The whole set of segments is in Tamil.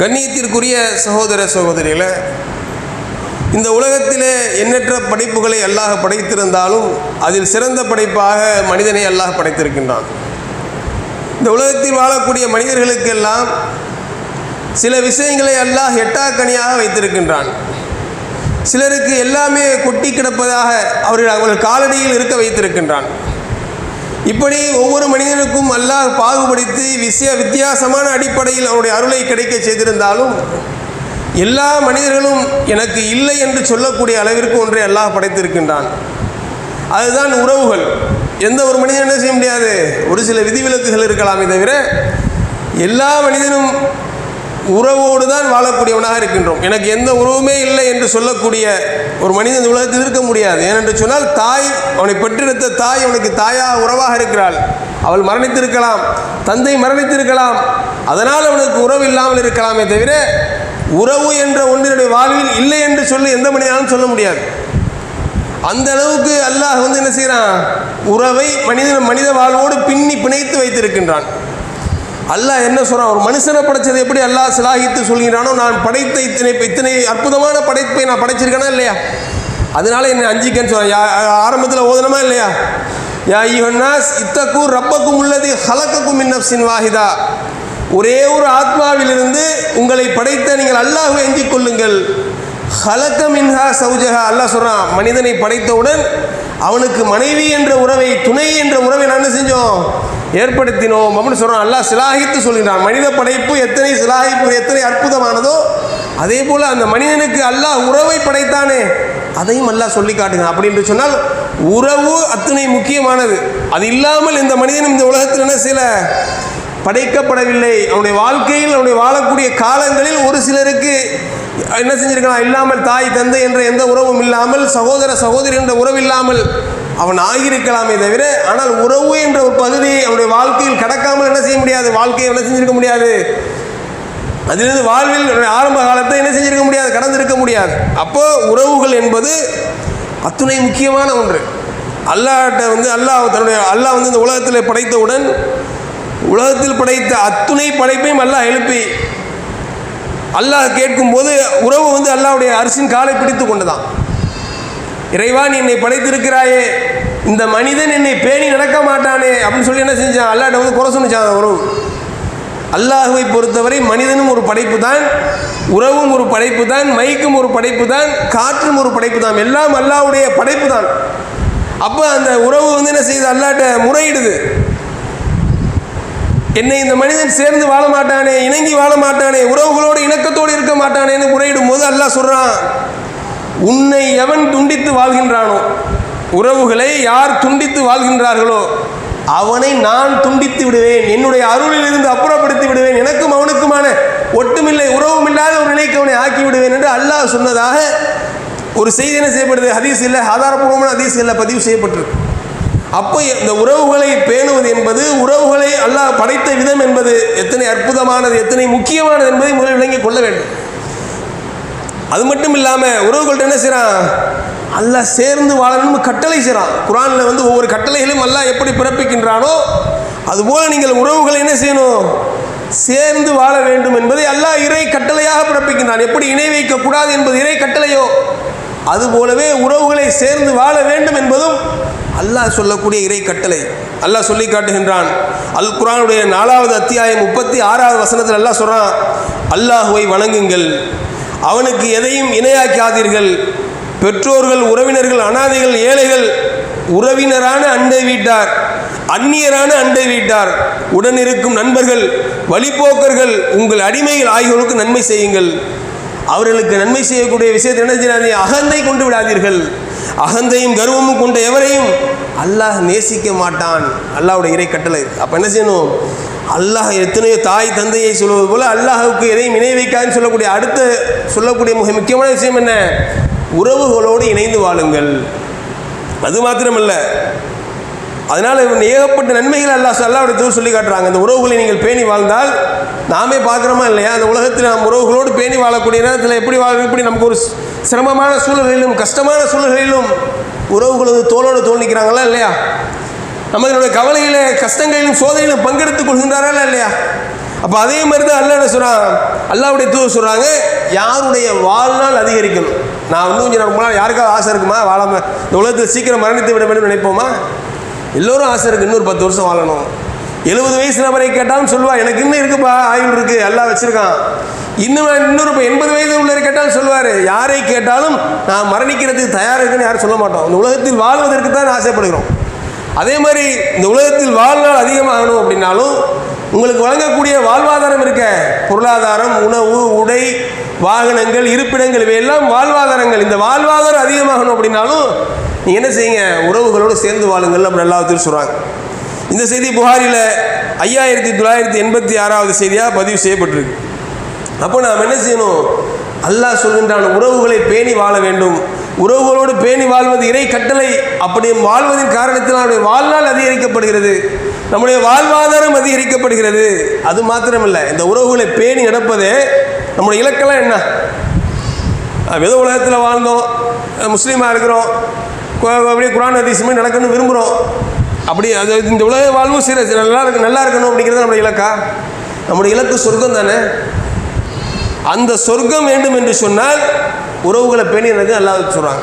கண்ணியத்திற்குரிய சகோதர சகோதரிகளை இந்த உலகத்திலே எண்ணற்ற படைப்புகளை அல்லாஹ் படைத்திருந்தாலும் அதில் சிறந்த படைப்பாக மனிதனை அல்லாஹ் படைத்திருக்கின்றான். இந்த உலகத்தில் வாழக்கூடிய மனிதர்களுக்கெல்லாம் சில விஷயங்களை அல்லாஹ் எட்டாக்கனியாக வைத்திருக்கின்றான். சிலருக்கு எல்லாமே கொட்டி கிடப்பதாக அவர்கள் அவர்கள் காலடியில் இருக்க வைத்திருக்கின்றான். இப்படி ஒவ்வொரு மனிதனுக்கும் அல்லாஹ் பாகுபடுத்தி விஷய வித்தியாசமான அடிப்படையில் அவருடைய அருளை கிடைக்க செய்திருந்தாலும் எல்லா மனிதர்களும் எனக்கு இல்லை என்று சொல்லக்கூடிய அளவிற்கு ஒன்றை அல்லாஹ் படைத்திருக்கின்றான். அதுதான் உறவுகள். எந்த ஒரு மனிதன் என்ன செய்ய முடியாது? ஒரு சில விதிவிலக்குகள் இருக்கலாமே தவிர எல்லா மனிதனும் உறவோடு தான் வாழக்கூடியவனாக இருக்கின்றோம். எனக்கு எந்த உறவுமே இல்லை என்று சொல்லக்கூடிய ஒரு மனிதன் உலகத்தில் இருக்க முடியாது. ஏனென்று சொன்னால் தாய் அவனை பெற்றெடுத்த தாய் அவனுக்கு தாயாக உறவாக இருக்கிறாள். அவள் மரணித்திருக்கலாம். தந்தை மரணித்திருக்கலாம். அதனால் அவனுக்கு உறவு இல்லாமல் இருக்கலாமே தவிர உறவு என்ற ஒன்றினுடைய வாழ்வில் இல்லை என்று சொல்லி எந்த மனிதனாலும் சொல்ல முடியாது. அந்த அளவுக்கு அல்லாஹ் வந்து என்ன செய்கிறான்? உறவை மனித மனித வாழ்வோடு பின்னி பிணைத்து வைத்திருக்கின்றான். அல்லாஹ் என்ன சொல்கிறான் ஒரு மனுஷனை படைச்சது எப்படி அல்லாஹ் சிலாகித்து சொல்கிறானோ நான் படைத்த இத்தனை இத்தனை அற்புதமான படைப்பை நான் படைச்சிருக்கேனா இல்லையா? அதனால என்னை அஞ்சிக்கன்னு சொல்கிறேன் ஆரம்பத்தில் ஓதனமா இல்லையா? யா யுஹன்னாஸ் இத்தக்கும் ரப்பக்கும் உள்ளது ஹலக்கக்கும் மின்னப்சின் வாஹிதா. ஒரே ஒரு ஆத்மாவிலிருந்து உங்களை படைத்த நீங்கள் அல்லாஹ்வை எஞ்சிக் கொள்ளுங்கள். ஹலக்க மின்ஹா சௌஜஹா. அல்லாஹ் சொல்கிறான் மனிதனை படைத்தவுடன் அவனுக்கு மனைவி என்ற உறவை துணை என்ற உறவை நான் என்ன செஞ்சோம்? ஏற்படுத்தினோம் அப்படின்னு சொல்கிறோம் அல்லாஹ் சிலாகித்து சொல்கிறான். மனித படைப்பு எத்தனை சிலாகிப்பு எத்தனை அற்புதமானதோ அதே போல் அந்த மனிதனுக்கு அல்லாஹ் உறவை படைத்தானே அதையும் அல்லாஹ் சொல்லி காட்டுகிறான். அப்படின்னு சொன்னால் உறவு அத்தனை முக்கியமானது. அது இல்லாமல் இந்த மனிதனும் இந்த உலகத்தில் என்ன சில படைக்கப்படவில்லை. அவனுடைய வாழ்க்கையில் அவனுடைய வாழக்கூடிய காலங்களில் ஒரு சிலருக்கு என்ன செஞ்சிருக்கலாம்? இல்லாமல் தாய் தந்தை என்ற எந்த உறவும் இல்லாமல் சகோதர சகோதரி என்ற உறவு இல்லாமல் அவன் ஆகியிருக்கலாமே தவிர ஆனால் உறவு என்ற ஒரு பகுதியை அவனுடைய வாழ்க்கையில் கடக்காமல் என்ன செய்ய முடியாது? வாழ்க்கையை என்ன செஞ்சிருக்க முடியாது? அதிலிருந்து வாழ்வில் ஆரம்ப காலத்தை என்ன செஞ்சிருக்க முடியாது? கடந்திருக்க முடியாது. அப்போ உறவுகள் என்பது அத்துணை முக்கியமான ஒன்று. அல்லாட்ட வந்து அல்லாஹ் தன்னுடைய அல்லாஹ் வந்து இந்த உலகத்தில் படைத்தவுடன் உலகத்தில் படைத்த அத்துணை படைப்பையும் அல்லாஹ் எழுப்பி அல்லாஹ் கேட்கும்போது உறவு வந்து அல்லாஹ்வுடைய அரிசின் காலை பிடித்து கொண்டுதான். இறைவா நீ என்னை படைத்திருக்கிறாயே இந்த மனிதன் என்னை பேணி நடக்க மாட்டானே அப்படின்னு சொல்லி என்ன செஞ்சான்? அல்லாட்ட வந்து குறை சொன்னிச்சான் அந்த உறவு அல்லாஹுவை பொறுத்தவரை மனிதனும் ஒரு படைப்பு தான் உறவும் ஒரு படைப்பு தான் மைக்கும் ஒரு படைப்பு தான் காற்றும் ஒரு படைப்பு தான் எல்லாம் அல்லாவுடைய படைப்பு தான் அப்போ அந்த உறவு வந்து என்ன செய்யுது அல்லாட்ட முறையிடுது. என்னை இந்த மனிதன் சேர்ந்து வாழ மாட்டானே இணங்கி வாழ மாட்டானே உறவுகளோடு இணக்கத்தோடு இருக்க மாட்டானேன்னு முறையிடும் போது அல்லாஹ் சொல்கிறான் உன்னை எவன் துண்டித்து வாழ்கின்றானோ? உறவுகளை யார் துண்டித்து வாழ்கின்றார்களோ? அவனை நான் துண்டித்து விடுவேன். என்னுடைய அருளில் இருந்து அப்புறப்படுத்தி விடுவேன். எனக்கும் அவனுக்குமான ஒட்டுமில்லை உறவும் இல்லாத ஒரு நிலைக்கு அவனை ஆக்கி விடுவேன் என்று அல்லாஹ் சொன்னதாக ஒரு செய்தி என்ன செய்யப்படுது? ஹதீஸ் இல்லை ஆதாரப்பூர்வமான ஹதீஸ் இல்லை பதிவு செய்யப்பட்டிருக்கு. அப்போ இந்த உறவுகளை பேணுவது என்பது உறவுகளை அல்லாஹ் படைத்த விதம் என்பது எத்தனை அற்புதமானது எத்தனை முக்கியமானது என்பதை முதலில் விளங்கிக் கொள்ள வேண்டும். அது மட்டும் இல்லாமல் உறவுகள்கிட்ட என்ன செய்கிறான் அல்லாஹ் சேர்ந்து வாழணும்னு கட்டளை செய்கிறான் குரானில் வந்து ஒவ்வொரு கட்டளைகளும் அல்லாஹ் எப்படி பிறப்பிக்கின்றானோ அதுபோல் நீங்கள் உறவுகளை என்ன செய்யணும்? சேர்ந்து வாழ வேண்டும் என்பதை அல்லாஹ் இறை கட்டளையாக பிறப்பிக்கின்றான். எப்படி இணை வைக்கக்கூடாது என்பது இறை கட்டளையோ? அதுபோலவே உறவுகளை சேர்ந்து வாழ வேண்டும் என்பதும் அல்லாஹ் சொல்லக்கூடிய இறை கட்டளை. அல்லாஹ் சொல்லி காட்டுகின்றான். அல் குரானுடைய நாலாவது அத்தியாயம் முப்பத்தி ஆறாவது வசனத்தில் அல்லாஹ் சொல்கிறான் அல்லாஹுவை வணங்குங்கள். அவனுக்கு எதையும் இணையாக்காதீர்கள். பெற்றோர்கள் உறவினர்கள் அனாதைகள் ஏழைகள் உறவினரான அண்டை வீட்டார் அந்நியரான அண்டை வீட்டார் உடன் இருக்கும் நண்பர்கள் வழிபோக்கர்கள் உங்கள் அடிமைகள் ஆகியோருக்கு நன்மை செய்யுங்கள். அவர்களுக்கு நன்மை செய்யக்கூடிய விஷயத்தை என்ன செய்யாதீங்க அகந்தை கொண்டு விடாதீர்கள். அகந்தையும் கர்வமும் கொண்ட எவரையும் அல்லாஹ் நேசிக்க மாட்டான். அல்லாஹ்வுடைய இறை கட்டளை அப்போ என்ன செய்யணும்? அல்லாஹ் எத்தனையோ தாய் தந்தையை சொல்வது போல அல்லாஹுக்கு எதையும் இணை வைக்காதுன்னு சொல்லக்கூடிய அடுத்த சொல்லக்கூடிய மிக முக்கியமான விஷயம் என்ன? உறவுகளோடு இணைந்து வாழுங்கள். அது மாத்திரமல்ல. அதனால் ஏகப்பட்ட நன்மைகள் அல்லா அல்லாவுடைய தூர் சொல்லி காட்டுறாங்க. அந்த உறவுகளை நீங்கள் பேணி வாழ்ந்தால் நாமே பார்க்குறோமா இல்லையா? அந்த உலகத்தில் நாம் உறவுகளோடு பேணி வாழக்கூடிய நேரத்தில் எப்படி வாழ எப்படி நமக்கு ஒரு சிரமமான சூழல்களிலும் கஷ்டமான சூழல்களிலும் உறவுகளது தோளோடு தோல் நிற்கிறாங்களா இல்லையா? நம்மளுடைய கவலையில கஷ்டங்களிலும் சோதனையிலும் பங்கெடுத்துக் கொள்கின்றாரா இல்லையா? அப்போ அதே மாதிரி தான் அல்ல என்ன சொல்கிறான் அல்லாவுடைய தூர் சொல்கிறாங்க யாருடைய வாழ்நாள் அதிகரிக்கணும்? நான் இன்னும் கொஞ்சம் ரொம்ப நாள் யாருக்காவது ஆசை இருக்குமா? வாழாம இந்த உலகத்தில் சீக்கிரம் மரணித்து விட வேண்டும் நினைப்போமா? எல்லோரும் ஆசை இருக்குது இன்னொரு பத்து வருஷம் வாழணும். எழுபது வயசு நபரை கேட்டாலும் சொல்லுவா எனக்கு இன்னும் இருக்குப்பா ஆயுள் இருக்கு எல்லாம் வச்சிருக்கான். இன்னும் இன்னொரு இப்போ எண்பது வயது உள்ளவர் கேட்டாலும் சொல்லுவார் யாரை கேட்டாலும் நான் மரணிக்கிறதுக்கு தயாராக இருக்குன்னு யாரும் சொல்ல மாட்டோம். இந்த உலகத்தில் வாழ்வதற்கு தான் ஆசைப்படுகிறோம். அதே மாதிரி இந்த உலகத்தில் வாழ்நாள் அதிகமாகணும் அப்படின்னாலும் உங்களுக்கு வழங்கக்கூடிய வாழ்வாதாரம் இருக்க பொருளாதாரம் உணவு உடை வாகனங்கள் இருப்பிடங்கள் இவையெல்லாம் வாழ்வாதாரங்கள். இந்த வாழ்வாதாரம் அதிகமாகணும் அப்படின்னாலும் நீங்கள் என்ன செய்யுங்க? உறவுகளோடு சேர்ந்து வாழுங்கள் அப்படி எல்லாத்தையும் சொல்கிறாங்க இந்த செய்தி புகாரில் ஐயாயிரத்தி தொள்ளாயிரத்தி எண்பத்தி ஆறாவது செய்தியாக பதிவு செய்யப்பட்டிருக்கு. அப்போ நாம் என்ன செய்யணும்? அல்லாஹ் சொல்கின்றான் உறவுகளை பேணி வாழ வேண்டும். உறவுகளோடு பேணி வாழ்வது இறை கட்டளை. அப்படி வாழ்வதின் காரணத்தில் நம்முடைய வாழ்நாள் அதிகரிக்கப்படுகிறது. நம்முடைய வாழ்வாதாரம் அதிகரிக்கப்படுகிறது. அது மாத்திரமில்லை இந்த உறவுகளை பேணி நடப்பதே நம்முடைய இலக்கெல்லாம் என்ன? வித உலகத்தில் வாழ்ந்தோம் முஸ்லீமாக இருக்கிறோம் அப்படியே குரான் அதிசயமே நடக்கணும்னு விரும்புகிறோம் அப்படி அது இந்த உலக வாழ்வும் சீர நல்லா இருக்கு நல்லா இருக்கணும் அப்படிங்கிறது நம்முடைய இலக்கா? நம்முடைய இலக்கு சொர்க்கம் தானே அந்த சொர்க்கம் வேண்டும் என்று சொன்னால் உறவுகளை பேணி எனக்கு நல்லா சொல்கிறாங்க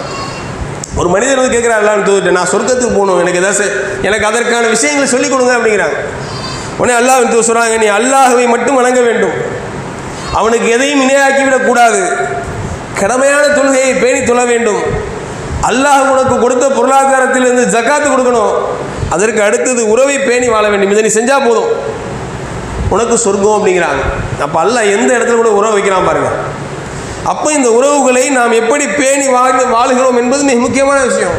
ஒரு மனிதர் வந்து கேட்குறாரு எல்லாம் தூக்கிட்டு நான் சொர்க்கத்துக்கு போகணும் எனக்கு ஏதாச்சும் எனக்கு அதற்கான விஷயங்களை சொல்லிக் கொடுங்க அப்படிங்கிறாங்க. உடனே அல்லாஹ் தூ சொல்கிறாங்க நீ அல்லாஹவை மட்டும் வணங்க வேண்டும். அவனுக்கு எதையும் இணையாக்கி விடக்கூடாது கடமையான தொழுகையை பேணி தொழ வேண்டும். அல்லாஹ் உனக்கு கொடுத்த பொருளாதாரத்திலிருந்து ஜக்காத்து கொடுக்கணும். அதற்கு அடுத்தது உறவை பேணி வாழ வேண்டும். இதை நீ செஞ்சால் போதும். உனக்கு சொர்க்கம் அப்படிங்கிறாங்க. அப்போ அல்லாஹ் எந்த இடத்துல கூட உறவு வைக்கிறான் பாருங்கள் அப்போ இந்த உறவுகளை நாம் எப்படி பேணி வாழ்ந்து வாழுகிறோம் என்பது மிக முக்கியமான விஷயம்.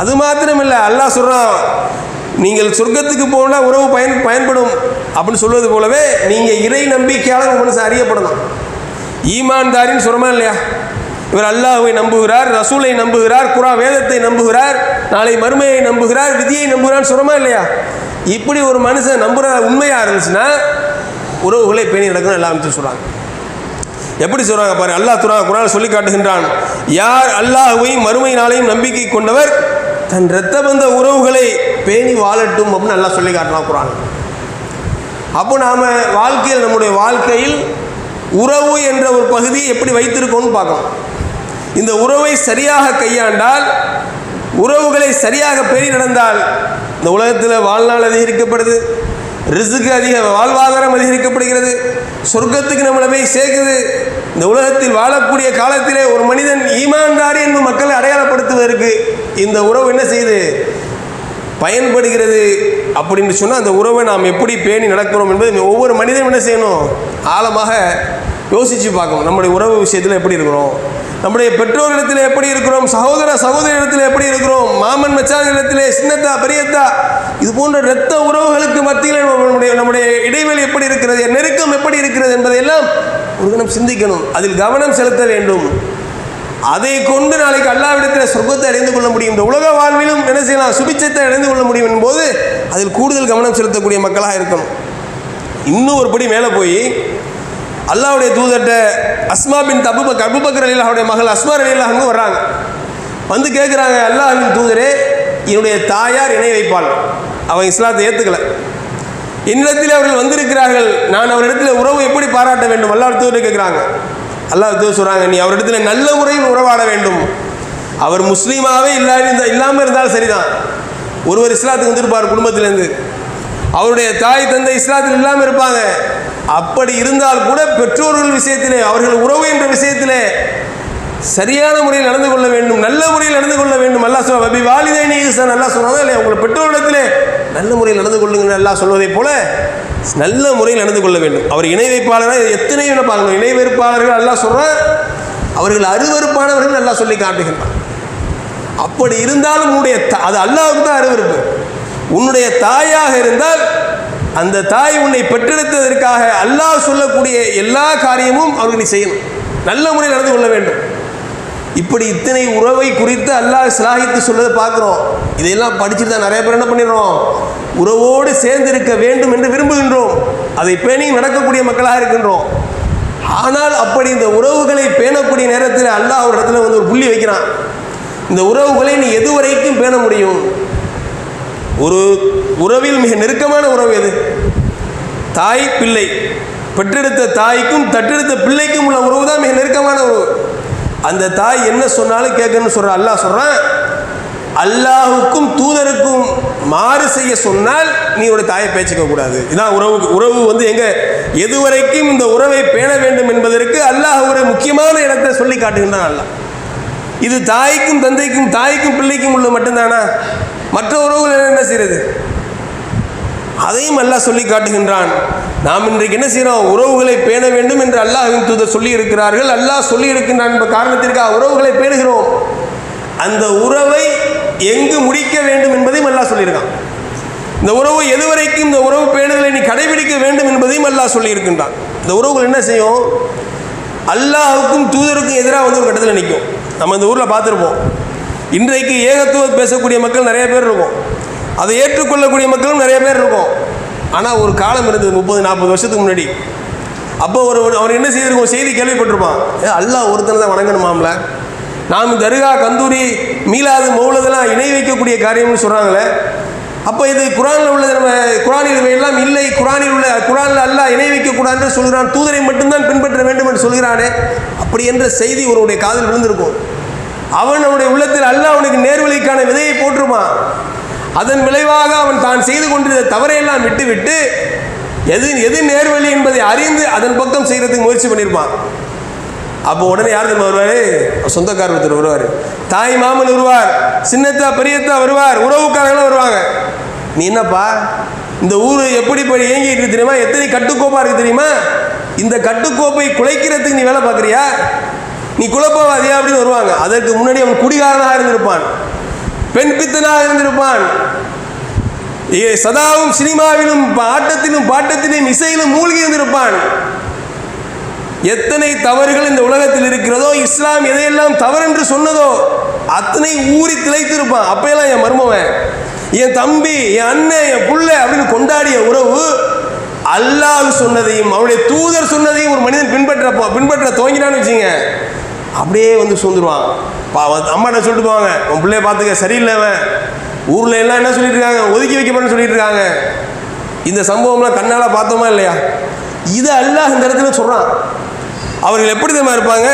அது மாத்திரமில்லை அல்லாஹ் சொல்கிறான் நீங்கள் சொர்க்கத்துக்கு போனால் உறவு பயன் பயன்படும் அப்படின்னு சொல்வது போலவே நீங்கள் இறை நம்பிக்கையாளர் மனுஷன் அறியப்படணும் ஈமான்தாரின்னு சொல்கிறோமா இல்லையா? இவர் அல்லாஹுவை நம்புகிறார் ரசூலை நம்புகிறார் குரா வேதத்தை நம்புகிறார் நாளை மறுமையை நம்புகிறார் விதியை நம்புகிறான்னு சொல்கிறோமா இல்லையா? இப்படி ஒரு மனுஷன் நம்புகிற உண்மையாக இருந்துச்சுன்னா உறவுகளை பேணி நடக்கணும் எல்லாம் சொல்கிறாங்க எப்படி சொல்கிறாங்க பாரு? அல்லாஹ் துரா குரான் சொல்லி காட்டுகின்றான். யார் அல்லாஹுவையும் மறுமை நாளையும் நம்பிக்கை கொண்டவர் தன் இரத்த பந்த உறவுகளை பேணி வாழட்டும் அப்படின்னு நல்லா சொல்லி காட்டலாம் குரான். அப்போ நாம் வாழ்க்கையில் நம்முடைய வாழ்க்கையில் உறவு என்ற ஒரு பகுதியை எப்படி வைத்திருக்கோம்னு பார்க்கணும். இந்த உறவை சரியாக கையாண்டால் உறவுகளை சரியாக பேணி நடந்தால் இந்த உலகத்தில் வாழ்நாள் அதிகரிக்கப்படுது. ரிசுக்கு அதிக வாழ்வாதாரம் அதிகரிக்கப்படுகிறது. சொர்க்கத்துக்கு நம்மளை போய் சேர்க்குது. இந்த உலகத்தில் வாழக்கூடிய காலத்திலே ஒரு மனிதன் ஈமான்தாரி என்று மக்களை அடையாளப்படுத்துவதற்கு இந்த உறவு என்ன செய்யுது? பயன்படுகிறது அப்படின்னு சொன்னால் அந்த உறவை நாம் எப்படி பேணி நடக்கிறோம் என்பது ஒவ்வொரு மனிதனும் என்ன செய்யணும்? ஆழமாக யோசித்து பார்க்கணும். நம்முடைய உறவு விஷயத்தில் எப்படி இருக்கிறோம்? நம்முடைய பெற்றோரிடத்தில் எப்படி இருக்கிறோம்? சகோதர சகோதரிடத்தில் எப்படி இருக்கிறோம்? மாமன் மச்சானிடத்திலே சின்னத்தா பெரியத்தா இது போன்ற இரத்த உறவுகளுக்கு மத்தியில் நம்முடைய நம்முடைய இடைவெளி எப்படி இருக்கிறது? நெருக்கம் எப்படி இருக்கிறது? என்பதையெல்லாம் ஒரு தினம் சிந்திக்கணும். அதில் கவனம் செலுத்த வேண்டும். அதை கொண்டு நாளைக்கு அல்லாவிடத்தில் சொர்க்கத்தை அடைந்து கொள்ள முடியும். இந்த உலக வாழ்விலும் என்ன செய்யலாம்? சுபிச்சத்தை அடைந்து கொள்ள முடியும் என்போது அதில் கூடுதல் கவனம் செலுத்தக்கூடிய மக்களாக இருக்கணும். இன்னும் ஒரு படி மேலே போய் அல்லாவுடைய தூதர்கிட்ட அஸ்மா பின் அபுபக் அபுபக்கர் அலி அவருடைய மகள் அஸ்மா அலி அல்லாஹ்னு வர்றாங்க. வந்து கேட்குறாங்க அல்லாஹின் தூதரே என்னுடைய தாயார் இணை வைப்பாள் அவன் இஸ்லாத்தை ஏற்றுக்கல என்னிடத்தில் அவர்கள் வந்திருக்கிறார்கள். நான் அவரிடத்தில் உறவு எப்படி பாராட்ட வேண்டும்? அல்லாஹ் தூதர் கேட்குறாங்க அல்லாஹ் தூதர் சொல்கிறாங்க நீ அவரிடத்தில் நல்ல முறையில் உறவாட வேண்டும். அவர் முஸ்லீமாகவே இல்லாத இல்லாமல் இருந்தாலும் சரிதான். ஒருவர் இஸ்லாத்துக்கு வந்திருப்பார் குடும்பத்திலேருந்து. அவருடைய தாய் தந்தை இஸ்லாத்தில் இல்லாமல் இருப்பாங்க. அப்படி இருந்தால் கூட பெற்றோர்கள் விஷயத்திலே அவர்கள் உறவு என்ற விஷயத்திலே சரியான முறையில் நடந்து கொள்ள வேண்டும் நல்ல முறையில் நடந்து கொள்ள வேண்டும். அல்லா சொல்ல பபி வாலிதை சார் நல்லா சொன்னாங்க இல்லை உங்கள் பெற்றோரிடத்திலே நல்ல முறையில் நடந்து கொள்ளுங்கள் நல்லா சொல்வதைப் போல நல்ல முறையில் நடந்து கொள்ள வேண்டும். அவர் இணை வைப்பாளராக எத்தனை பாருங்க இணை வைப்பாளர்கள் நல்லா சொல்கிறார் அவர்கள் அருவருப்பானவர்கள் நல்லா சொல்லி காட்டுகின்றான். அப்படி இருந்தாலும் உன்னுடைய அது அல்லாவுக்கு தான் அருவருப்பு. உன்னுடைய தாயாக இருந்தால் அந்த தாய் உன்னை பெற்றெடுத்ததற்காக அல்லாஹ் சொல்லக்கூடிய எல்லா காரியமும் அவர்கள் நீ செய்யணும். நல்ல முறையில் நடந்து கொள்ள வேண்டும். இப்படி இத்தனை உறவை குறித்து அல்லாஹ் சிலாகித்து சொல்றதை பார்க்குறோம். இதையெல்லாம் படிச்சுட்டு தான் நிறைய பேர் என்ன பண்ணிடுறோம்? உறவோடு சேர்ந்து இருக்க வேண்டும் என்று விரும்புகின்றோம். அதை பேணி நடக்கக்கூடிய மக்களாக இருக்கின்றோம். ஆனால் அப்படி இந்த உறவுகளை பேணக்கூடிய நேரத்தில் அல்லாஹ் ஒரு இடத்துல வந்து ஒரு புள்ளி வைக்கிறான். இந்த உறவுகளை நீ எது வரைக்கும் பேண முடியும்? ஒரு உறவில் மிக நெருக்கமான உறவு எது? தாய் பிள்ளை. பெற்றெடுத்த தாய்க்கும் தட்டெடுத்த பிள்ளைக்கும் உள்ள உறவு தான் மிக நெருக்கமான உறவு. அந்த தாய் என்ன சொன்னாலும் கேட்கணும்னு சொல்ற அல்லாஹ் சொல்கிறான் அல்லாஹுக்கும் தூதருக்கும் மாறு செய்ய சொன்னால் நீ ஒரு தாயை பேச்சுக்க கூடாது. இதான் உறவு உறவு வந்து எங்கே எதுவரைக்கும் இந்த உறவை பேண வேண்டும் என்பதற்கு அல்லாஹ் ஒரு முக்கியமான இடத்தை சொல்லி காட்டுகின்றான் அல்லாஹ். இது தாய்க்கும் தந்தைக்கும் தாய்க்கும் பிள்ளைக்கும் உள்ள மட்டும்தானா? மற்ற உறவுகள் என்ன செய்கிறது அதையும் அல்லாஹ் சொல்லி காட்டுகின்றான். நாம் இன்றைக்கு என்ன செய்யறோம்? உறவுகளை பேண வேண்டும் என்று அல்லாஹின் தூதர் சொல்லி இருக்கிறார்கள் அல்லாஹ் சொல்லி இருக்கின்றான் என்ற காரணத்திற்காக உறவுகளை பேணுகிறோம். அந்த உறவை எங்கு முடிக்க வேண்டும் என்பதையும் அல்லாஹ் சொல்லியிருக்கான். இந்த உறவு எதுவரைக்கும் இந்த உறவு பேணுதலை நீ கடைபிடிக்க வேண்டும் என்பதையும் அல்லாஹ் சொல்லியிருக்கின்றான். இந்த உறவுகள் என்ன செய்யும்? அல்லாஹுக்கும் தூதருக்கும் எதிராக வந்து ஒரு கட்டத்தில் நிற்கும் நம்ம இந்த ஊரில் பார்த்துருப்போம். இன்றைக்கு ஏகத்துவம் பேசக்கூடிய மக்கள் நிறைய பேர் இருக்கும். அதை ஏற்றுக்கொள்ளக்கூடிய மக்களும் நிறைய பேர் இருக்கும். ஆனால் ஒரு காலம் இருந்தது முப்பது நாற்பது வருஷத்துக்கு முன்னாடி. அப்போ ஒரு அவர் என்ன செய்திருக்கோம்? செய்தி கேள்விப்பட்டிருப்பான். ஏ அல்லாஹ் ஒருத்தனை தான் வணங்கணுமாம்ல? நாம் தர்கா கந்தூரி மீளாது மௌலதெல்லாம் இணை வைக்கக்கூடிய காரியம்னு சொல்கிறாங்களே அப்போ இது குரானில் உள்ளது நம்ம குரானில் இவை எல்லாம் இல்லை. குரானில் உள்ள குரானில் அல்லா இணை வைக்கக்கூடாதுன்னு சொல்கிறான். தூதரை மட்டும்தான் பின்பற்ற வேண்டும் என்று சொல்கிறானே. அப்படி என்ற செய்தி ஒருவருடைய காதில் விழுந்திருக்கும். அவன் அவனுடைய உள்ளத்தில் அல்ல அவனுக்கு நேர்வழிக்கான விதையை போட்டிருப்பான் அதன் விளைவாக அவன் தான் செய்து கொண்டிருந்த தவறையெல்லாம் விட்டுவிட்டு எது எது நேர்வழி என்பதை அறிந்து அதன் பக்கம் செய்கிறதுக்கு முயற்சி பண்ணியிருப்பான் அப்போ உடனே யார் தெரியுமா வருவார்? சொந்தக்கார ஒருத்தர் வருவார். தாய் மாமன் வருவார். சின்னத்தா பெரியத்தா வருவார். உறவுக்காரங்களும் வருவாங்க. நீ என்னப்பா? இந்த ஊர் எப்படி போய் இயங்கிட்டு இருக்கு தெரியுமா? எத்தனை கட்டுக்கோப்பாக இருக்குது தெரியுமா? இந்த கட்டுக்கோப்பை குலைக்கிறதுக்கு நீ வேலை பார்க்குறியா? நீ குழப்பவாதியா அப்படின்னு வருவாங்க. அதற்கு முன்னாடி அவன் குடிகாரனாக இருந்திருப்பான். பெண் பித்தனாக இருந்திருப்பான். ஏ சதாவும் சினிமாவிலும் ஆட்டத்திலும் பாட்டத்திலும் இசையிலும் மூழ்கி இருந்திருப்பான். எத்தனை தவறுகள் இந்த உலகத்தில் இருக்கிறதோ இஸ்லாம் எதையெல்லாம் தவறு என்று சொன்னதோ அத்தனை ஊறி திளைத்திருப்பான். அப்பையெல்லாம் என் மருமவன் என் தம்பி என் அண்ணன் என் புள்ள அப்படின்னு கொண்டாடிய உறவு அல்லாஹ் சொன்னதையும் அவருடைய தூதர் சொன்னதையும் ஒரு மனிதன் பின்பற்ற பின்பற்ற துவங்கினான்னு வச்சுங்க அப்படியே வந்து சூழ்ந்துருவான் பா என்ன சொல்லிட்டு போவாங்க? உன் பிள்ளைய பார்த்துக்க சரியில்லை அவன். ஊரில் எல்லாம் என்ன சொல்லிட்டு இருக்காங்க? ஒதுக்கி வைக்கப்படும் சொல்லிட்டு இருக்காங்க. இந்த சம்பவம்லாம் கண்ணால் பார்த்தோமா இல்லையா? இது அல்லாஹ் இந்த இடத்துல சொல்கிறான் அவர்கள் எப்படி தெரியுமா இருப்பாங்க?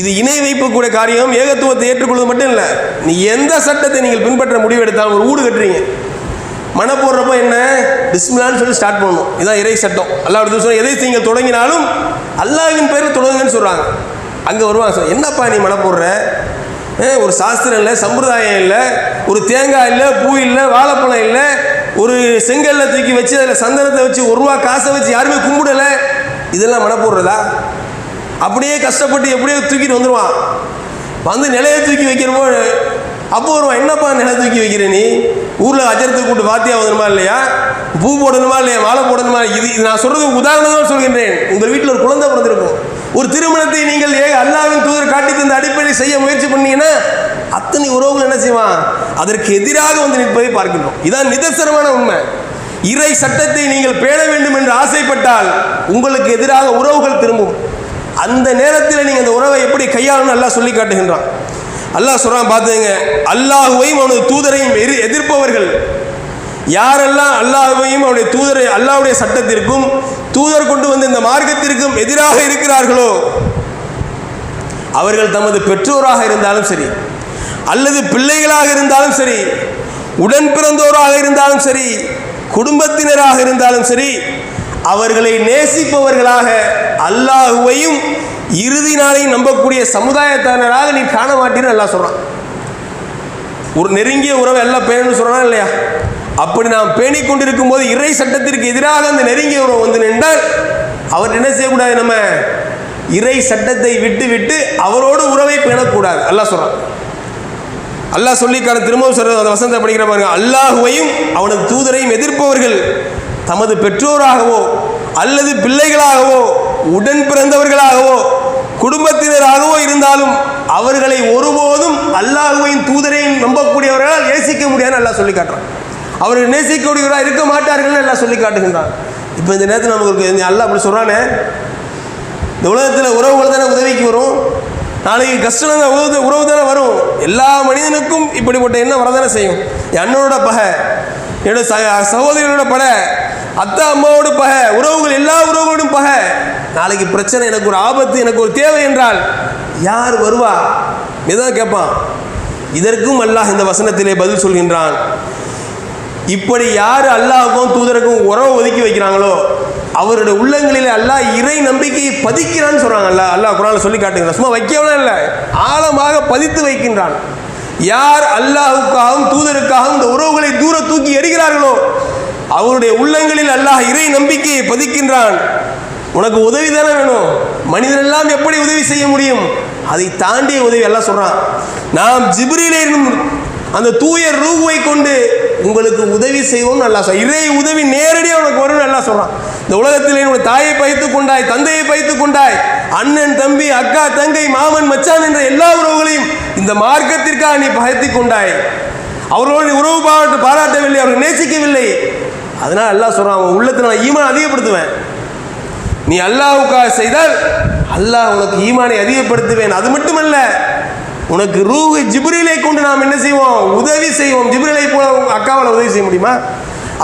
இது இணை வைக்கக்கூடிய காரியம் ஏகத்துவத்தை ஏற்றுக்கொள்வது மட்டும் இல்லை. நீ எந்த சட்டத்தை நீங்கள் பின்பற்ற முடிவு எடுத்தாலும் ஒரு வீடு கட்டுறீங்க. மன போடுறப்ப என்ன? பிஸ்மிலான்னு சொல்லி ஸ்டார்ட் பண்ணணும். இதான் இறை சட்டம். அல்லாஹ் சொல்ல எதை நீங்கள் தொடங்கினாலும் அல்லாவின் பேரில் தொடங்குங்கன்னு சொல்கிறாங்க அங்கே வருவாங்க சார். என்னப்பா நீ மனை போடுற? ஒரு சாஸ்திரம் இல்லை சம்பிரதாயம் இல்லை ஒரு தேங்காய் இல்லை பூ இல்லை வாழைப்பழம் இல்லை ஒரு செங்கல்ல தூக்கி வச்சு அதில் சந்தனத்தை வச்சு ஒரு ரூபா காசை வச்சு யாருமே கும்பிடலை. இதெல்லாம் மனை போடுறதா? அப்படியே கஷ்டப்பட்டு எப்படியோ தூக்கிட்டு வந்துடுவான் வந்து நிலையை தூக்கி வைக்கிறப்போ அப்போ வருவான் என்னப்பா நிலை தூக்கி வைக்கிற நீ? ஊரில் அஜரத்துக்கு கூட்டு வாத்தியா வந்துடுமா இல்லையா? பூ போடணுமா இல்லையா? மாலை போடணுமா? இது இது நான் சொல்கிறது உதாரணமாக சொல்கின்றேன். உங்கள் வீட்டில் ஒரு குழந்தை பிறந்திருக்கும். ஒரு திருமணத்தை நீங்கள் ஏ அல்லாவின் தூதர் காட்டி தந்த அடிப்படையில் செய்ய முயற்சி பண்ணீங்கன்னா அத்தனை உறவுகள் என்ன செய்வான்? அதற்கு எதிராக வந்து நிற்பதை பார்க்கின்றோம். இதான் நிதர்சனமான உண்மை. இறை சட்டத்தை நீங்கள் பேண வேண்டும் என்று ஆசைப்பட்டால் உங்களுக்கு எதிராக உறவுகள் திரும்பும். அந்த நேரத்தில் நீங்கள் அந்த உறவை எப்படி கையாளணும் அல்லாஹ் சொல்லி காட்டுகின்றான். அல்லாஹ் சொல்கிறான் பார்த்துங்க அல்லாஹுவையும் அவனது தூதரையும் எதிர்ப்பவர்கள் யாரெல்லாம் அல்லாஹுவையும் அவருடைய தூதரை அல்லாவுடைய சட்டத்திற்கும் தூதர் கொண்டு வந்த இந்த மார்க்கத்திற்கும் எதிராக இருக்கிறார்களோ அவர்கள் தமது பெற்றோராக இருந்தாலும் சரி அல்லது பிள்ளைகளாக இருந்தாலும் சரி உடன் பிறந்தோராக இருந்தாலும் சரி குடும்பத்தினராக இருந்தாலும் சரி அவர்களை நேசிப்பவர்களாக அல்லாஹுவையும் இறுதி நாளையும் நம்பக்கூடிய சமுதாயத்தினராக நீ காண மாட்டேன்னு எல்லாம் சொல்கிறான் ஒரு நெருங்கிய உறவை எல்லாம் பேணணும்னு சொல்கிறான் இல்லையா? அப்படி நாம் பேணிக் கொண்டிருக்கும் போது இறை சட்டத்திற்கு எதிராக அந்த நெருங்கிய உறவு வந்து நின்றால் அவர் என்ன செய்யக்கூடாது நம்ம? இறை சட்டத்தை விட்டு விட்டு அவரோடு உறவை பேணக்கூடாது. அல்லாஹ் சொல்றான். அல்லாஹ் சொல்லிக்கான திரும்பவும் சொல்ற அந்த வசந்த படிக்கிற பாருங்க. அல்லாஹுவையும் அவனது தூதரையும் எதிர்ப்பவர்கள் தமது பெற்றோராகவோ அல்லது பிள்ளைகளாகவோ உடன் பிறந்தவர்களாகவோ குடும்பத்தினராகவோ இருந்தாலும் அவர்களை ஒருபோதும் அல்லாஹுவையும் தூதரையும் நம்பக்கூடியவர்களால் நேசிக்க முடியாதுன்னு அல்லாஹ் சொல்லி காட்டுறான் அவர்கள் நேசிக்கக்கூடியவராக இருக்க மாட்டார்கள்னு எல்லாம் சொல்லி காட்டுகின்றான். இப்போ இந்த நேரத்தில் நமக்கு அல்ல அப்படி சொல்கிறானே இந்த உலகத்தில் உறவுகள் தானே உதவிக்கு வரும். நாளைக்கு கஷ்டம் தான் உறவு உறவு தானே வரும். எல்லா மனிதனுக்கும் இப்படிப்பட்ட எண்ணம் வரதானே செய்யும். என் அண்ணனோட பகை என்னோட ச சகோதரிகளோட படை அத்தா அம்மாவோட பகை உறவுகள் எல்லா உறவுகளோடும் பகை. நாளைக்கு பிரச்சனை எனக்கு ஒரு ஆபத்து எனக்கு ஒரு தேவை என்றால் யார் வருவா? இதான் கேட்பான் இதற்கும் அல்லாஹ் இந்த வசனத்திலே பதில் சொல்கின்றான். இப்படி யார் அல்லாவுக்கும் தூதருக்கும் உறவு ஒதுக்கி வைக்கிறாங்களோ அவருடைய உள்ளங்களில் அல்லாஹ் இறை நம்பிக்கையை பதிக்கிறான்னு சொல்கிறாங்க அல்லாஹ் அல்லாஹ் குரானில் சொல்லி காட்டுகிறான். சும்மா வைக்கவே இல்லை ஆழமாக பதித்து வைக்கின்றான். யார் அல்லாஹுக்காகவும் தூதருக்காகவும் இந்த உறவுகளை தூர தூக்கி எறிகிறார்களோ அவருடைய உள்ளங்களில் அல்லாஹ் இறை நம்பிக்கையை பதிக்கின்றான். உனக்கு உதவி தானே வேணும்? மனிதன் எல்லாம் எப்படி உதவி செய்ய முடியும்? அதை தாண்டிய உதவி எல்லாம் சொல்கிறான் நாம் ஜிப்ரீலே அந்த தூய ரூகுவை கொண்டு உங்களுக்கு உதவி செய்வோம் நல்லா சொல். இறை உதவி நேரடியாக உனக்கு வரும் நல்லா சொல்கிறான் இந்த உலகத்தில் என்னுடைய தாயை பைத்து கொண்டாய் தந்தையை பைத்து கொண்டாய் அண்ணன் தம்பி அக்கா தங்கை மாமன் மச்சான் என்ற எல்லா உறவுகளையும் இந்த மார்க்கத்திற்காக நீ பயத்தி கொண்டாய். அவர்களோடு நீ உறவு பாராட்டு பாராட்டவில்லை அவர்கள் நேசிக்கவில்லை. அதனால் எல்லாம் சொல்கிறான் அவன் உள்ளத்தில் நான் ஈமான் அதிகப்படுத்துவேன். நீ அல்லாவுக்காக செய்தால் அல்லாஹ் உனக்கு ஈமானை அதிகப்படுத்துவேன். அது மட்டுமல்ல உனக்கு ரூஹு ஜிப்ரிலை கொண்டு நாம் என்ன செய்வோம்? உதவி செய்வோம். ஜிப்ரிலை போல அக்காவால் உதவி செய்ய முடியுமா?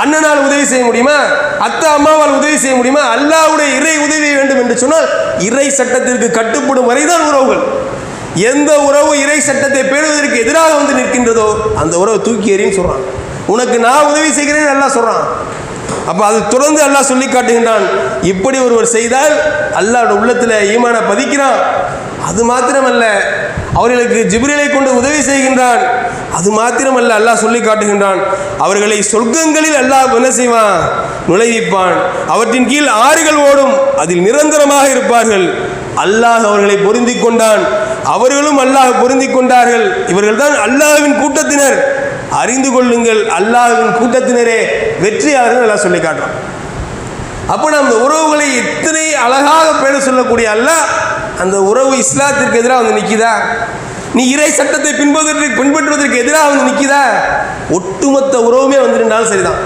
அண்ணனால் உதவி செய்ய முடியுமா? அத்தை அம்மாவால் உதவி செய்ய முடியுமா? அல்லாவுடைய இறை உதவி வேண்டும் என்று சொன்னால் இறை சட்டத்திற்கு கட்டுப்படும் வரைதான் உறவுகள். எந்த உறவு இறை சட்டத்தை பேணுவதற்கு எதிராக வந்து நிற்கின்றதோ அந்த உறவை தூக்கி எறின்னு சொல்கிறான் உனக்கு நான் உதவி செய்கிறேன்னு நல்லா சொல்கிறான் அப்போ அது தொடர்ந்து அல்லாஹ் சொல்லி காட்டுகின்றான். இப்படி ஒருவர் செய்தால் அல்லாவோட உள்ளத்தில் ஈமான பதிக்கிறான். அது மாத்திரமல்ல அவர்களுக்கு ஜிப்ரிலை கொண்டு உதவி செய்கின்றான். அது மாத்திரமல்ல அல்லாஹ் சொல்லி காட்டுகின்றான். அவர்களை சொர்க்கங்களில் அல்லாஹ் என்ன செய்வான்? நுழைவிப்பான். அவற்றின் கீழ் ஆறுகள் ஓடும் அதில் நிரந்தரமாக இருப்பார்கள். அல்லாஹ் அவர்களை பொருந்தி கொண்டான். அவர்களும் அல்லாஹ் பொருந்தி கொண்டார்கள். இவர்கள்தான் அல்லாஹ்வின் கூட்டத்தினர். அறிந்து கொள்ளுங்கள் அல்லாஹ்வின் கூட்டத்தினரே. வெற்றியாளர்கள் நல்லா சொல்லி காட்டுறான். அப்போ நம்ம உறவுகளை எத்தனை அழகாக பேர சொல்லக்கூடிய அல்லாஹ் அந்த உறவு இஸ்லாத்திற்கு எதிராக வந்து நிற்கிதா நீ இறை சட்டத்தை பின்பற்றுவதற்கு பின்பற்றுவதற்கு எதிராக வந்து நிற்கிதா ஒட்டுமொத்த உறவுமே வந்துருந்தாலும் சரிதான்.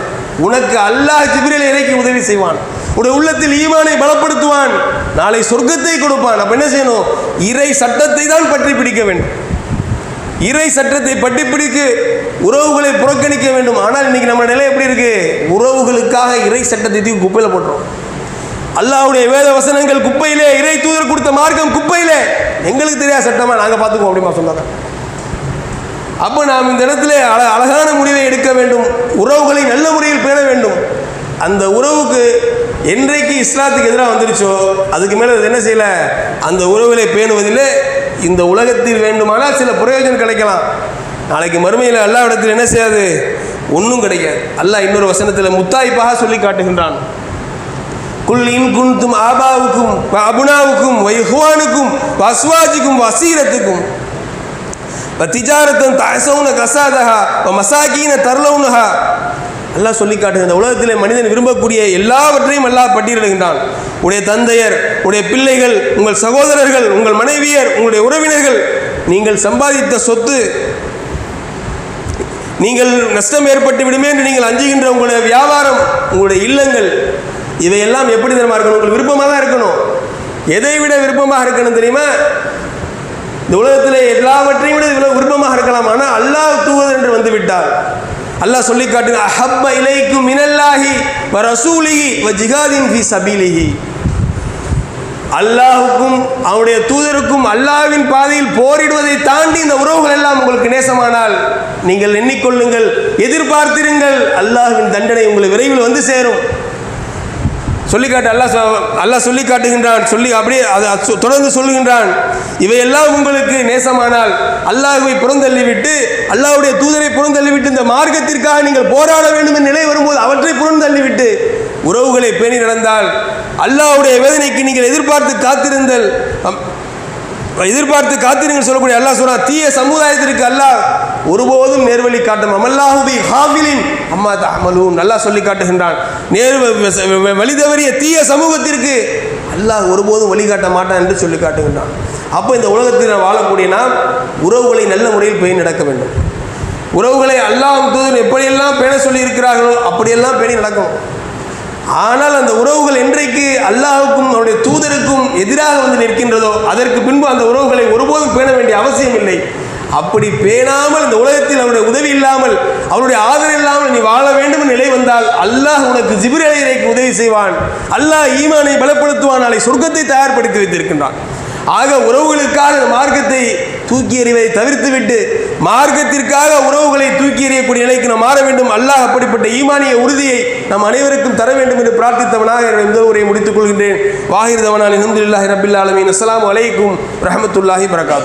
உனக்கு அல்லாஹ் ஜிப்ரிலை இறைக்கு உதவி செய்வான். உடைய உள்ளத்தில் ஈமானை பலப்படுத்துவான். நாளை சொர்க்கத்தை கொடுப்பான். அப்ப என்ன செய்யணும்? இறை சட்டத்தை தான் பற்றி பிடிக்க வேண்டும். இறை சட்டத்தை பட்டி பிடிக்க உறவுகளை புறக்கணிக்க வேண்டும். ஆனால் இன்னைக்கு நம்ம நிலை எப்படி இருக்குது உறவுகளுக்காக இறை சட்டத்தை தூக்கி குப்பையில் போட்டுரும் அல்லாஹ்வுடைய வேத வசனங்கள் குப்பையிலே இறை தூதர் கொடுத்த மார்க்கம் குப்பையிலே. எங்களுக்கு தெரியாத சட்டமாக நாங்கள் பார்த்துக்குவோம் அப்படிமா சொன்னாங்க. அப்போ நாம் இந்த இடத்துல அழ அழகான முடிவை எடுக்க வேண்டும். உறவுகளை நல்ல முறையில் பேண வேண்டும். அந்த உறவுக்கு என்றைக்கு இஸ்லாத்துக்கு எதிராக வந்துருச்சோ அதுக்கு மேலே அது என்ன செய்யலை? அந்த உறவுகளை பேணுவதில் இந்த உலகத்தில் வேண்டுமானால் சில பிரயோஜனம் கிடைக்கலாம். நாளைக்கு மறுமையில் எல்லா இடத்தில் என்ன செய்யாது? ஒன்றும் கிடைக்காது. அல்லாஹ் இன்னொரு வசனத்தில் முத்தாய்ப்பாக சொல்லி காட்டுகின்றான். குல் இன் குன்தும் ஆபாவுக்கும் அபுனாவுக்கும் வைஹுவானுக்கும் வஸ்வாஜிக்கும் வசீரத்துக்கும் திஜாரத்தன் தாசவுன கசாதஹா மசாகீன தர்லவுனஹா. அல்லாஹ் சொல்லி காட்டுங்க இந்த உலகத்திலே மனிதன் விரும்பக்கூடிய எல்லாவற்றையும் அல்லாஹ் பட்டியலிடுகின்றான். உடைய தந்தையர் உடைய பிள்ளைகள் உங்கள் சகோதரர்கள் உங்கள் மனைவியர் உங்களுடைய உறவினர்கள் நீங்கள் சம்பாதித்த சொத்து நீங்கள் நஷ்டம் ஏற்பட்டு விடுமே என்று நீங்கள் அஞ்சுகின்ற உங்களுடைய வியாபாரம் உங்களுடைய இல்லங்கள் இவையெல்லாம் எப்படி தெரியுமா இருக்கணும்? உங்களுக்கு விருப்பமாக தான் இருக்கணும். எதை விட விருப்பமாக இருக்கணும் தெரியுமா? இந்த உலகத்தில் எல்லாவற்றையும் விட விருப்பமாக இருக்கலாம். ஆனால் அல்லாஹ் தூவது என்று வந்து விட்டார் அல்லாஹ் சொல்லி காட்டுங்க அஹப்ப இலைக்கும் மினல்லாஹி வ ரசூலிஹி வ ஜிஹாதின் ஃபி சபீலிஹி. அல்லாஹுக்கும் அவனுடைய தூதருக்கும் அல்லாஹ்வின் பாதையில் போரிடுவதை தாண்டி இந்த உறவுகள் எல்லாம் உங்களுக்கு நேசமானால் நீங்கள் எண்ணிக்கொள்ளுங்கள் எதிர்பார்த்திருங்கள். அல்லாஹ்வின் தண்டனை உங்களை விரைவில் வந்து சேரும். சொல்லிக்காட்டு காட்டு அல்லாஹ் சொல்லி காட்டுகின்றான் சொல்லி அப்படியே அது தொடர்ந்து சொல்லுகின்றான். இவையெல்லாம் உங்களுக்கு நேசமானால் அல்லாஹுவை புறந்தள்ளிவிட்டு அல்லாஹுடைய தூதரை புறந்தள்ளிவிட்டு இந்த மார்க்கத்திற்காக நீங்கள் போராட வேண்டும் என்ற நிலை வரும்போது அவற்றை புறந்தள்ளிவிட்டு உறவுகளை பேணி நடந்தால் அல்லாஹுடைய வேதனைக்கு நீங்கள் எதிர்பார்த்து காத்திருந்தல் அம்- எதிர்பார்த்து காத்திருங்கள் சொல்லக்கூடிய அல்லாஹ் சொல்றா தீய சமுதாயத்திற்கு அல்லாஹ் ஒருபோதும் நேர்வழி காட்டும் அமல்லாஹுபி ஹாவிலின் அம்மா தஹமலூன் நல்லா சொல்லி காட்டுகின்றான். நேர் வழி தவறிய தீய சமூகத்திற்கு அல்லாஹ் ஒருபோதும் வழிகாட்ட மாட்டான் என்று சொல்லி காட்டுகின்றான். அப்போ இந்த உலகத்தில் நாம் வாழக்கூடிய நாம் உறவுகளை நல்ல முறையில் பேணி நடக்க வேண்டும். உறவுகளை அல்லாஹ் எப்படியெல்லாம் பேண சொல்லி இருக்கிறார்களோ அப்படியெல்லாம் பேணி நடக்கும் ஆனால் அந்த உறவுகள் என்றைக்கு அல்லாஹுக்கும் அவருடைய தூதருக்கும் எதிராக வந்து நிற்கின்றதோ அதற்கு பின்பு அந்த உறவுகளை ஒருபோதும் பேண வேண்டிய அவசியம் இல்லை. அப்படி பேணாமல் இந்த உலகத்தில் அவருடைய உதவி இல்லாமல் அவருடைய ஆதரவு இல்லாமல் நீ வாழ வேண்டும் நிலை வந்தால் அல்லாஹ் உனக்கு ஜிபிரலைக்கு உதவி செய்வான். அல்லாஹ் ஈமானை பலப்படுத்துவான் நாளை சொர்க்கத்தை தயார்படுத்தி வைத்திருக்கின்றான். ஆக உறவுகளுக்காக மார்க்கத்தை தூக்கி எறிவதை தவிர்த்துவிட்டு மார்க்கத்திற்காக உறவுகளை தூக்கி எறியக்கூடிய நிலைக்கு நாம் மாற வேண்டும். அல்லாஹ் அப்படிப்பட்ட ஈமானிய உறுதியை நாம் அனைவருக்கும் தர வேண்டும் என்று பிரார்த்தித்தவனாக என்னுடைய இந்த உரையை முடித்துக் கொள்கின்றேன். வாஹிர் தவனான் அலமதுல்லாஹி ரபில் ஆலமீன். அஸ்ஸலாமு அலைக்கும் ரஹமத்துல்லாஹி வரகாத்து